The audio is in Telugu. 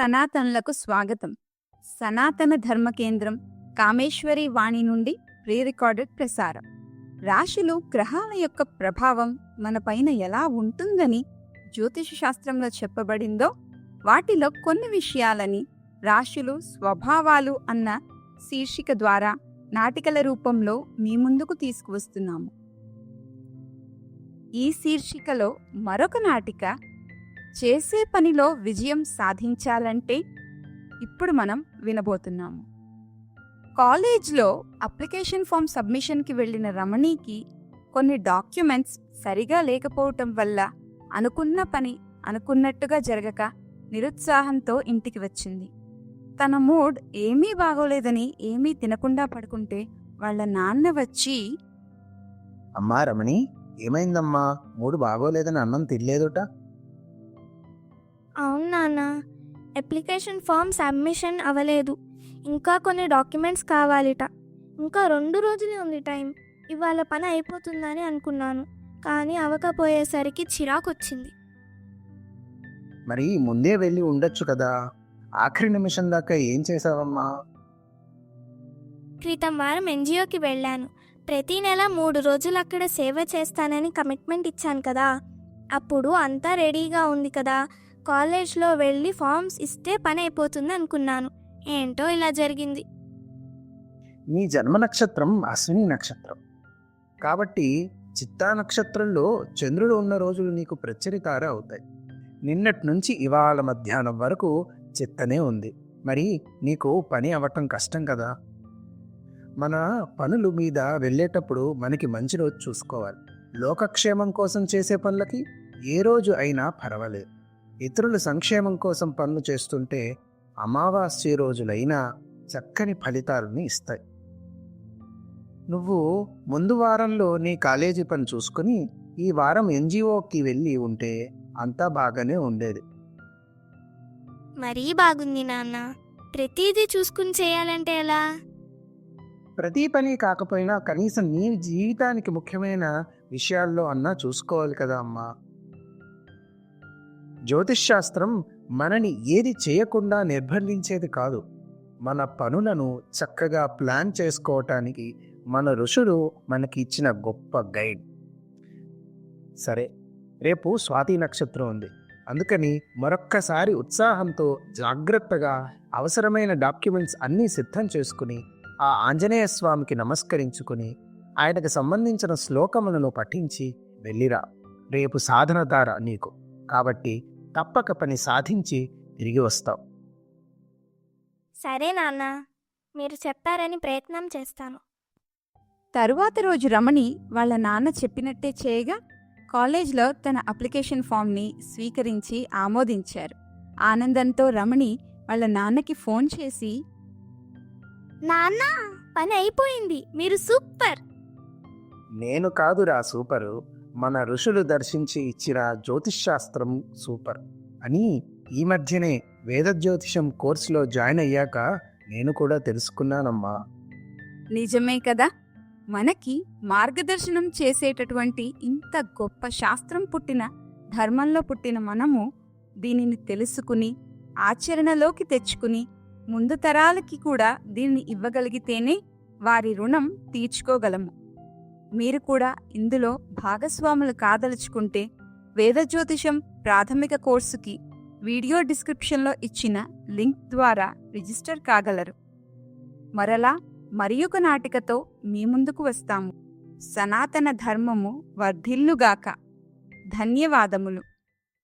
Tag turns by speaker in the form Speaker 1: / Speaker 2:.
Speaker 1: సనాతనులకు స్వాగతం. సనాతన ధర్మ కేంద్రం కామేశ్వరి వాణి నుండి ప్రీ రికార్డెడ్ ప్రసారం. రాశులు గ్రహాల యొక్క ప్రభావం మనపైన ఎలా ఉంటుందని జ్యోతిష శాస్త్రంలో చెప్పబడిందో వాటిలో కొన్ని విషయాలని రాశులు స్వభావాలు అన్న శీర్షిక ద్వారా నాటికల రూపంలో మీ ముందుకు తీసుకువస్తున్నాము. ఈ శీర్షికలో మరొక నాటిక చేసే పనిలో విజయం సాధించాలంటే ఇప్పుడు మనం వినబోతున్నాము. కాలేజ్లో అప్లికేషన్ ఫామ్ సబ్మిషన్కి వెళ్ళిన రమణికి కొన్ని డాక్యుమెంట్స్ సరిగా లేకపోవటం వల్ల అనుకున్న పని అనుకున్నట్టుగా జరగక నిరుత్సాహంతో ఇంటికి వచ్చింది. తన మూడ్ ఏమీ బాగోలేదని ఏమీ తినకుండా పడుకుంటే వాళ్ళ నాన్న వచ్చి
Speaker 2: అమ్మా రమణి ఏమైందమ్మా? మూడు బాగోలేదని అన్నం తినలేదుట?
Speaker 3: అవును నాన్న. అప్లికేషన్ ఫామ్ సబ్మిషన్ అవ్వలేదు. ఇంకా కొన్ని డాక్యుమెంట్స్ కావాలిట. ఇంకా రెండు రోజులే ఉంది టైం. ఇవాళ పని అయిపోతుందని అనుకున్నాను. కానీ అవ్వకపోయేసరికి చిరాకు వచ్చింది
Speaker 2: మరి ముందే వెళ్ళి ఉండొచ్చు కదా. ఆఖరి నిమిషం దాకా ఏం చేసావమ్మా?
Speaker 3: క్రితం వారం ఎన్జిఓకి వెళ్ళాను. ప్రతి నెల మూడు రోజులు అక్కడ సేవ చేస్తానని కమిట్మెంట్ ఇచ్చాను కదా. అప్పుడు అంతా రెడీగా ఉంది కదా. కాలేజ్లో వెళ్ళి ఫామ్స్ ఇస్తే పని అయిపోతుంది అనుకున్నాను. ఏంటో ఇలా జరిగింది.
Speaker 2: నీ జన్మ నక్షత్రం అశ్విని నక్షత్రం. కాబట్టి చిత్తా నక్షత్రంలో చంద్రుడు ఉన్న రోజులు నీకు ప్రచరితార అవుతాయి. నిన్నటి నుంచి ఇవాళ మధ్యాహ్నం వరకు చిత్తనే ఉంది. మరి నీకు పని అవ్వటం కష్టం కదా? మన పనులు మీద వెళ్ళేటప్పుడు మనకి మంచి రోజు చూసుకోవాలి. లోకక్షేమం కోసం చేసే పనులకి ఏ రోజు అయినా పర్వాలేదు. ఇతరుల సంక్షేమం కోసం పనులు చేస్తుంటే అమావాస్య రోజులైనా చక్కని ఫలితాలను ఇస్తాయి. నువ్వు ముందు వారంలో నీ కాలేజీ పని చూసుకుని ఈ వారం ఎన్జిఓకి వెళ్ళి ఉంటే అంతా బాగానే ఉండేది.
Speaker 3: మరీ బాగుంది నాన్న. ప్రతిదీ చూసుకుని చేయాలంటే ఎలా?
Speaker 2: ప్రతి పని కాకపోయినా కనీసం నీ జీవితానికి ముఖ్యమైన విషయాల్లో అన్నా చూసుకోవాలి కదా అమ్మా. జ్యోతిష్శాస్త్రం మనని ఏది చేయకుండా నిర్బంధించేది కాదు. మన పనులను చక్కగా ప్లాన్ చేసుకోవటానికి మన ఋషులు మనకి ఇచ్చిన గొప్ప గైడ్. సరే రేపు స్వాతి నక్షత్రం ఉంది. అందుకని మరొక్కసారి ఉత్సాహంతో జాగ్రత్తగా అవసరమైన డాక్యుమెంట్స్ అన్నీ సిద్ధం చేసుకుని ఆ ఆంజనేయ స్వామికి నమస్కరించుకుని ఆయనకు సంబంధించిన శ్లోకములను పఠించి వెళ్ళిరా. రేపు సాధన దార నీకు. కాబట్టి తప్పక పని సాధించి తిరిగి వస్తావు
Speaker 3: సరే నాన్న మీరు చెప్పారని ప్రయత్నం చేస్తాను.
Speaker 1: తరువాత రోజు రమణి వాళ్ళ నాన్న చెప్పినట్టే చేయగా కాలేజ్లో తన అప్లికేషన్ ఫామ్ని స్వీకరించి ఆమోదించారు. ఆనందంతో రమణి వాళ్ళ నాన్నకి ఫోన్ చేసి
Speaker 3: నాన్న పని అయిపోయింది. మీరు సూపర్.
Speaker 2: నేను కాదురా సూపరు. మన ఋషులు దర్శించి ఇచ్చిన జ్యోతిష్శాస్త్రం సూపర్. అని ఈ మధ్యనే వేద జ్యోతిషం కోర్సులో జాయిన్ అయ్యాక నేను కూడా తెలుసుకున్నానమ్మా.
Speaker 1: నిజమే కదా? మనకి మార్గదర్శనం చేసేటటువంటి ఇంత గొప్ప శాస్త్రం పుట్టిన ధర్మంలో పుట్టిన మనము దీనిని తెలుసుకుని ఆచరణలోకి తెచ్చుకుని ముందు తరాలకి కూడా దీన్ని ఇవ్వగలిగితేనే వారి రుణం తీర్చుకోగలము. మీరు కూడా ఇందులో భాగస్వాములు కాదలుచుకుంటే వేద జ్యోతిషం ప్రాథమిక కోర్సుకి వీడియో డిస్క్రిప్షన్లో ఇచ్చిన లింక్ ద్వారా రిజిస్టర్ కాగలరు. మరలా మరియొక నాటికతో మీ ముందుకు వస్తాము. సనాతన ధర్మము వర్ధిల్లుగాక. ధన్యవాదములు.